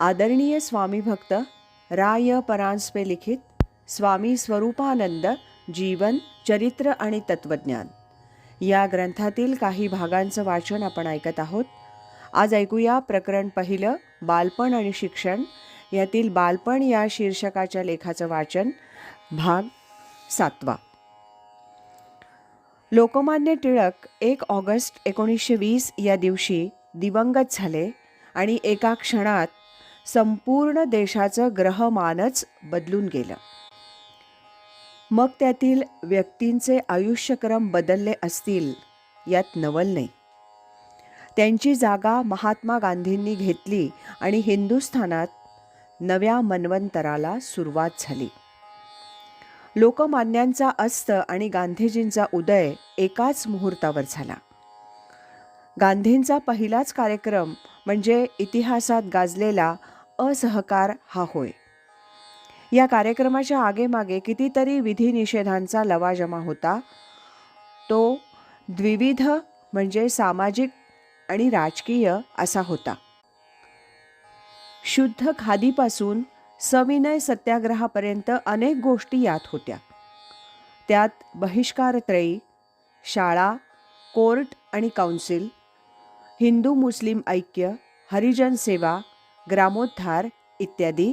आदरणीय स्वामी भक्त राय परांजपे लिखित स्वामी स्वरूपानंद जीवन चरित्र आणि तत्वज्ञान. या ग्रंथातील काही भागांचं वाचन आपण ऐकत आहोत. आज ऐकूया प्रकरण पहिलं बालपण आणि शिक्षण. यातील बालपण या शीर्षकाच्या लेखाचं वाचन भाग सातवा. लोकमान्य टिळक एक ऑगस्ट एकोणीसशे वीस या दिवशी दिवंगत झाले आणि एका क्षणात संपूर्ण देशाचं ग्रहमानच बदलून गेलं. मग त्यातील व्यक्तींचे आयुष्यक्रम बदलले असतील यात नवल नाही. त्यांची जागा महात्मा गांधींनी घेतली आणि हिंदुस्थानात नव्या मन्वंतराला सुरुवात झाली. लोकमान्यांचा अस्त आणि गांधीजींचा उदय एकाच मुहूर्तावर झाला. गांधींचा पहिलाच कार्यक्रम म्हणजे इतिहासात गाजलेला असहकार हा होय. या कार्यक्रमाच्या आगेमागे कितीतरी विधिनिषेधांचा लवाजमा होता. तो द्विविध म्हणजे सामाजिक आणि राजकीय असा होता. शुद्ध खादीपासून सविनय सत्याग्रहापर्यंत अनेक गोष्टी यात होत्या. त्यात बहिष्कारत्रयी शाळा कोर्ट आणि काउन्सिल हिंदू मुस्लिम ऐक्य हरिजन सेवा ग्रामोद्धार इत्यादी.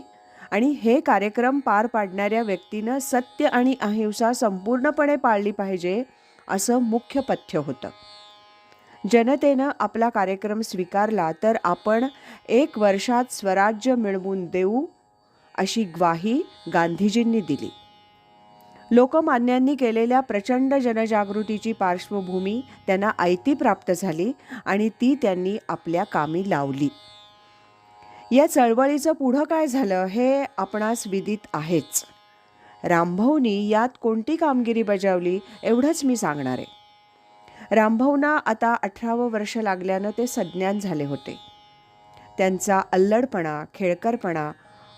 आणि हे कार्यक्रम पार पाडणाऱ्या व्यक्तीनं सत्य आणि अहिंसा संपूर्णपणे पाळली पाहिजे असं मुख्य पथ्य होतं. जनतेनं आपला कार्यक्रम स्वीकारला तर आपण एक वर्षात स्वराज्य मिळवून देऊ अशी ग्वाही गांधीजींनी दिली. लोकमान्यांनी केलेल्या प्रचंड जनजागृतीची पार्श्वभूमी त्यांना आयती प्राप्त झाली आणि ती त्यांनी आपल्या कामी लावली. या चळवळीचं पुढं काय झालं हे आपणास विदित आहेच. रामभाऊनी यात कोणती कामगिरी बजावली एवढंच मी सांगणार आहे. रामभाऊंना आता अठरावं वर्ष लागल्यानं ते सज्ञान झाले होते. त्यांचा अल्लडपणा खेळकरपणा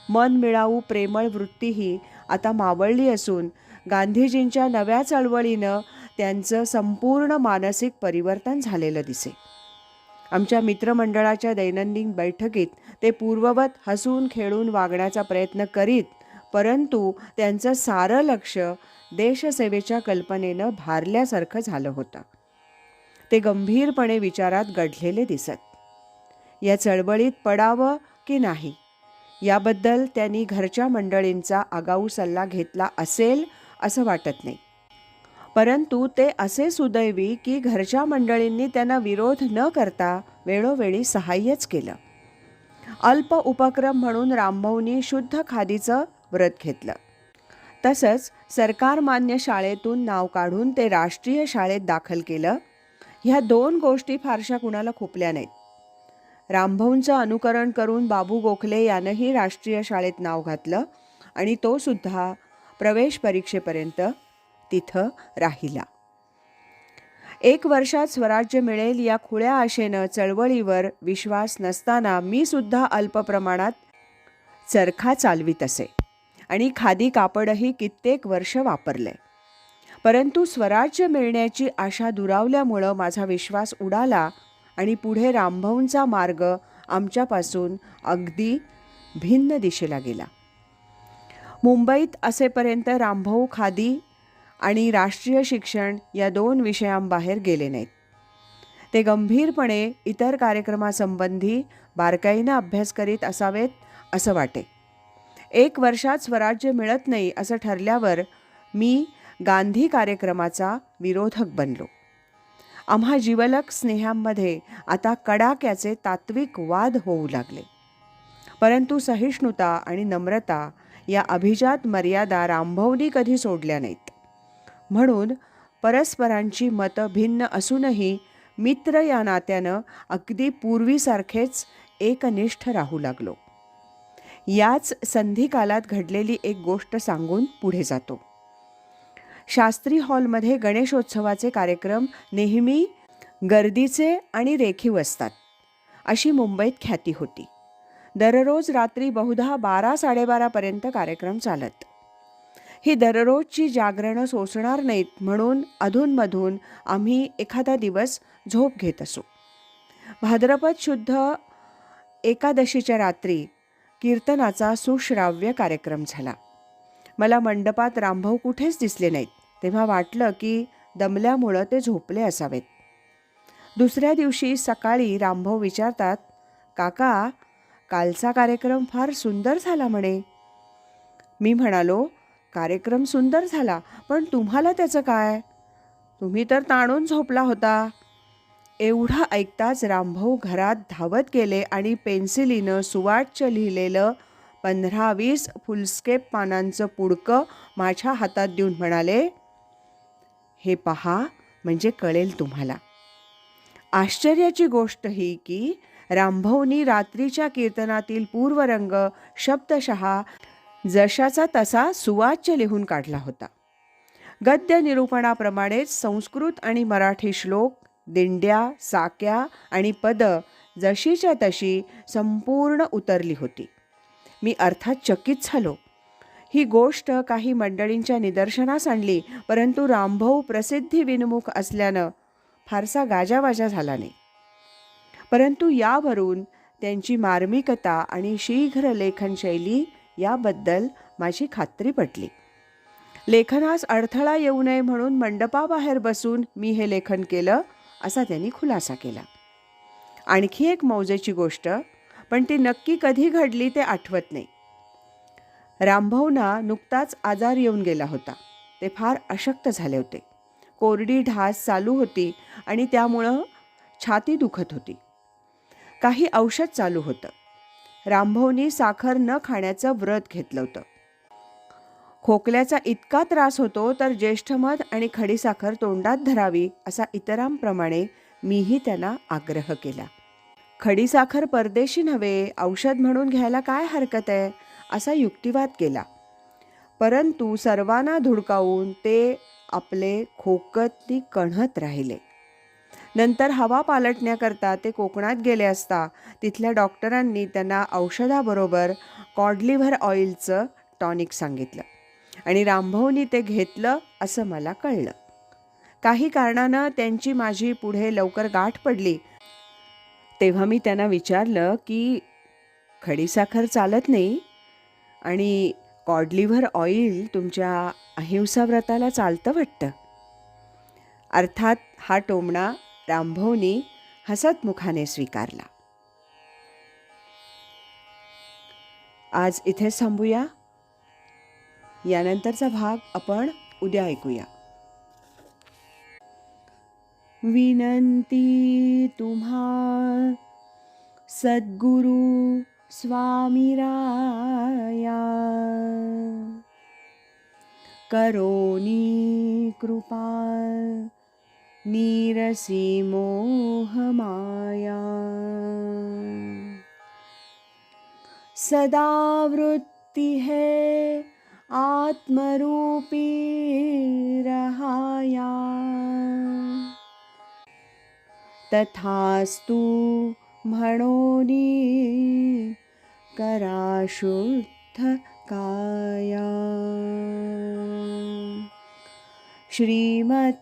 मन मिळावू प्रेमळ वृत्तीही आता मावळली असून गांधीजींच्या नव्या चळवळीनं त्यांचं संपूर्ण मानसिक परिवर्तन झालेलं दिसे. आमच्या मित्रमंडळाच्या दैनंदिन बैठकीत ते पूर्ववत हसून खेळून वागण्याचा प्रयत्न करीत परंतु त्यांचं सारं लक्ष देशसेवेच्या कल्पनेनं भारल्यासारखं झालं होतं. ते गंभीरपणे विचारात गढलेले दिसत. या चळवळीत पडावं की नाही? याबद्दल त्यांनी घरच्या मंडळींचा आगाऊ सल्ला घेतला असेल असं वाटत नाही. परंतु ते असे सुदैवी की घरच्या मंडळींनी त्यांना विरोध न करता वेळोवेळी सहाय्यच केलं. अल्प उपक्रम म्हणून रामभाऊनी शुद्ध खादीचं व्रत घेतलं. तसंच सरकारमान्य शाळेतून नाव काढून ते राष्ट्रीय शाळेत दाखल केलं. ह्या दोन गोष्टी फारशा कुणाला खुपल्या नाहीत. रामभाऊंचं अनुकरण करून बाबू गोखले यानंही राष्ट्रीय शाळेत नाव घातलं आणि तो सुद्धा प्रवेश परीक्षेपर्यंत तिथं राहिला. एक वर्षात स्वराज्य मिळेल या खुळ्या आशेनं चळवळीवर विश्वास नसताना मी सुद्धा अल्प प्रमाणात चरखा चालवीत असे आणि खादी कापडही कित्येक वर्ष वापरले. परंतु स्वराज्य मिळण्याची आशा दुरावल्यामुळं माझा विश्वास उडाला आणि पुढे रामभाऊंचा मार्ग आमच्यापासून अगदी भिन्न दिशेला गेला. मुंबईत असेपर्यंत रामभाऊ खादी आणि राष्ट्रीय शिक्षण या दोन विषयांबाहेर गेले नाहीत. ते गंभीरपणे इतर कार्यक्रमासंबंधी बारकाईनं अभ्यास करीत असावेत असं वाटे. एक वर्षात स्वराज्य मिळत नाही असं ठरल्यावर मी गांधी कार्यक्रमाचा विरोधक बनलो. आम्हा जीवलक स्नेहांमध्ये आता कडाक्याचे तात्विक वाद होऊ लागले. परंतु सहिष्णुता आणि नम्रता या अभिजात मर्यादा रामभवनी कधी सोडल्या नाहीत? म्हणून परस्परांची मतं भिन्न असूनही मित्र या नात्यानं अगदी पूर्वीसारखेच एकनिष्ठ राहू लागलो. याच संधिकालात घडलेली एक गोष्ट सांगून पुढे जातो. शास्त्री हॉलमध्ये गणेशोत्सवाचे कार्यक्रम नेहमी गर्दीचे आणि रेखीव असतात अशी मुंबईत ख्याती होती. दररोज रात्री बहुधा बारा साडेबारापर्यंत कार्यक्रम चालत. ही दररोजची जागरणं सोसणार नाहीत म्हणून अधूनमधून आम्ही एखादा दिवस झोप घेत असू. भाद्रपद शुद्ध एकादशीच्या रात्री कीर्तनाचा सुश्राव्य कार्यक्रम झाला. मला मंडपात रामभाऊ कुठेच दिसले नाहीत तेव्हा वाटलं की दमल्यामुळं ते झोपले असावेत. दुसऱ्या दिवशी सकाळी रामभाऊ विचारतात काका कालचा कार्यक्रम फार सुंदर झाला म्हणे. मी म्हणालो कार्यक्रम सुंदर झाला पण तुम्हाला त्याचं काय? तुम्ही तर ताणून झोपला होता. एवढं ऐकताच रामभाऊ घरात धावत गेले आणि पेन्सिलीनं सुवाटचं लिहिलेलं पंधरा वीस फुलस्केप पानांचं पुडकं माझ्या हातात देऊन म्हणाले हे पहा म्हणजे कळेल तुम्हाला. आश्चर्याची गोष्ट ही की रामभाऊनी रात्रीच्या कीर्तनातील पूर्वरंग शब्दशः जशाचा तसा सुवाच्य लिहून काढला होता. गद्य निरूपणाप्रमाणेच संस्कृत आणि मराठी श्लोक दिंड्या साक्या आणि पद जशीच्या तशी संपूर्ण उतरली होती. मी अर्थात चकित झालो. ही गोष्ट काही मंडळींच्या निदर्शनास आणली परंतु रामभाऊ प्रसिद्धी विनमुख असल्यानं फारसा गाजावाजा झाला नाही. परंतु यावरून त्यांची मार्मिकता आणि शीघ्र लेखनशैली याबद्दल माझी खात्री पटली. लेखनास अडथळा येऊ नये म्हणून मंडपाबाहेर बसून मी हे लेखन केलं असा त्यांनी खुलासा केला. आणखी एक मौजेची गोष्ट पण ती नक्की कधी घडली ते आठवत नाही. रामभाऊना नुकताच आजार येऊन गेला होता. ते फार अशक्त झाले होते. कोरडी ढास चालू होती आणि त्यामुळं छाती दुखत होती. काही औषध चालू होतं. रामभाऊनी साखर न खाण्याचं व्रत घेतलं होतं. खोकल्याचा इतका त्रास होतो तर ज्येष्ठमध आणि खडीसाखर तोंडात धरावी असा इतरांप्रमाणे मीही त्यांना आग्रह केला. खडीसाखर परदेशी नव्हे औषध म्हणून घ्यायला काय हरकत आहे असा युक्तिवाद केला. परंतु सर्वांना धुडकावून ते आपले खोकती कणहत राहिले. नंतर हवा पालटण्याकरता ते कोकणात गेले असता तिथल्या डॉक्टरांनी त्यांना औषधाबरोबर कॉडलिव्हर ऑइलचं टॉनिक सांगितलं आणि रामभाऊनी ते घेतलं असं मला कळलं. काही कारणानं त्यांची माझी पुढे लवकर गाठ पडली. तेव्हा मी त्यांना विचारलं की खडीसाखर चालत नाही? आणि कॉडलिव्हर ऑइल तुमच्या अहिंसा व्रताला चालतं वाटतं? अर्थात हा टोमणा रामभाऊनी हसतमुखाने स्वीकारला. आज इथे थांबूया. यानंतरचा भाग आपण उद्या ऐकूया. विनंती तुम्हा सद्गुरु स्वामी राया करोनी कृपा. नीरसी मोहमाया सदा वृत्ति है आत्मरूपी रहाया। तथास्तु म्हणोनी करा शुद्ध काया श्रीमत